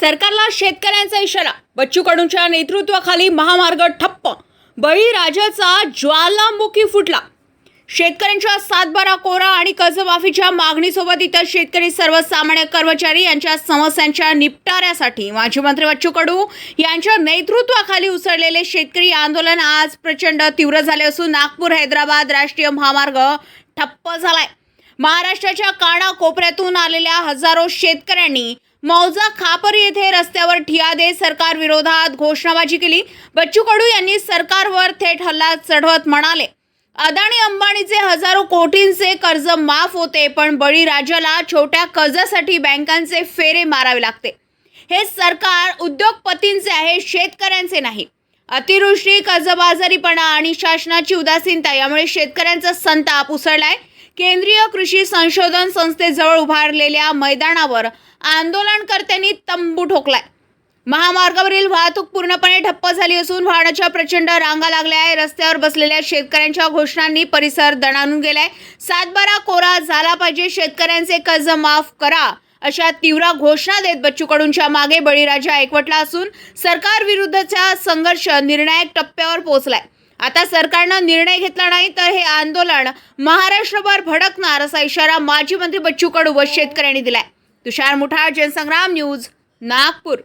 सरकारला शेतकऱ्यांचा इशारा. बच्चू कडूंच्या नेतृत्वाखाली महामार्ग ठप्प. बळीराजाचा ज्वालामुखी फुटला. शेतकऱ्यांच्या सातबारा कोरा आणि कर्जमाफीच्या मागणीसोबत इतर शेतकरी सर्वसामान्य कर्मचारी यांच्या समस्यांच्या निपटाऱ्यासाठी माजी मंत्री बच्चू कडू यांच्या नेतृत्वाखाली उसळलेले शेतकरी आंदोलन आज प्रचंड तीव्र झाले असून नागपूर हैदराबाद राष्ट्रीय महामार्ग ठप्प झालाय. महाराष्ट्राच्या कानाकोपऱ्यातून आलेल्या हजारो शेतकऱ्यांनी मौजा खापर येथे रस्त्यावर ठिया देत सरकार विरोधात घोषणाबाजी केली. बच्चू कडू यांनी सरकारवर थेट हल्ला चढवत म्हणाले. अदाणी अंबानीचे हजारो कोटींचे कर्ज माफ होते पण बळीराजाला छोट्या कर्जासाठी बँकांचे फेरे मारावे लागते. हे सरकार उद्योगपतींचे आहे शेतकऱ्यांचे नाही. अतिवृष्टी कर्जबाजारीपणा आणि शासनाची उदासीनता यामुळे शेतकऱ्यांचा संताप उसळलाय. केंद्रीय कृषी संशोधन संस्थेजवळ उभारलेल्या मैदानावर आंदोलनकर्त्यांनी तंबू ठोकलाय. महामार्गावरील वाहतूक पूर्णपणे ठप्प झाली असून वाहनाच्या प्रचंड रांगा लागल्या आहे. रस्त्यावर बसलेल्या शेतकऱ्यांच्या घोषणांनी परिसर दणाणून गेलाय. सातबारा कोरा झाला पाहिजे. शेतकऱ्यांचे कर्ज माफ करा अशा तीव्र घोषणा देत बच्चू कडूंच्या मागे बळीराजा एकवटला असून सरकारविरुद्धचा संघर्ष निर्णायक टप्प्यावर पोहोचलाय. आता सरकारनं निर्णय घेतला नाही तर हे आंदोलन महाराष्ट्रभर भडकणार असा इशारा माजी मंत्री बच्चू कडू व शेतकऱ्यांनी दिलाय. तुषार मुठा जनसंग्राम न्यूज नागपूर.